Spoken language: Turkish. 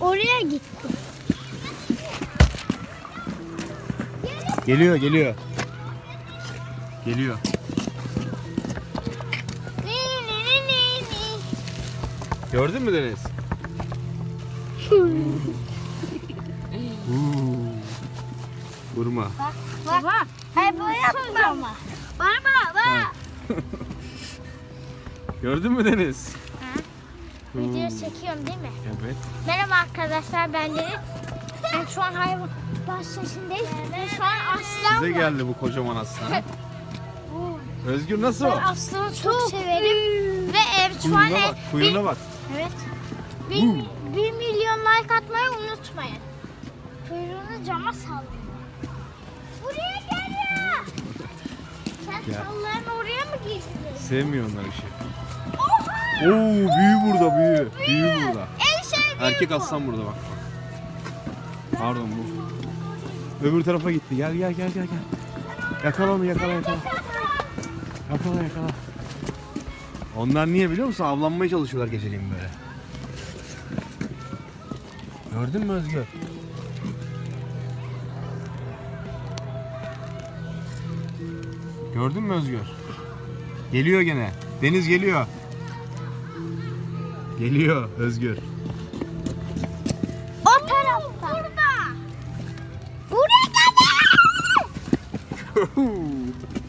Oraya gitti. Geliyor geliyor. Geliyor. Ni ni ni ni ni. Gördün mü Deniz? Uuu. Vurma. Bak. Bak. Hayır böyle yapma bak bak. Gördün mü Deniz? Video çekiyorum değil mi? Evet. Merhaba arkadaşlar ben Deniz. Ben şu an hayvan bahçesindeyim. Ve şu an aslan Size var. geldi bu kocaman aslan. Özgür nasıl Ben o? aslanı çok, severim. Ve ev şu an bak. Kuyruğuna bak. Evet. Bir, bir milyon like atmayı unutmayın. Kuyruğunu cama sallayın. Buraya gel ya. Sen sallarını oraya mı girdin? Sevmiyor onlar işi. Oo büyü burada büyü. Büyü burada. Erkek aslan burada bak. Pardon bu. Öbür tarafa gitti. Gel gel gel gel gel. Yakala onu yakala yakala. Yakala yakala. Onlar niye biliyor musun? Avlanmaya çalışıyorlar geceliğin böyle. Gördün mü Özgür? Gördün mü Özgür? Geliyor gene. Deniz geliyor. Geliyor Özgür. O tarafta. Burada. Buraya gel.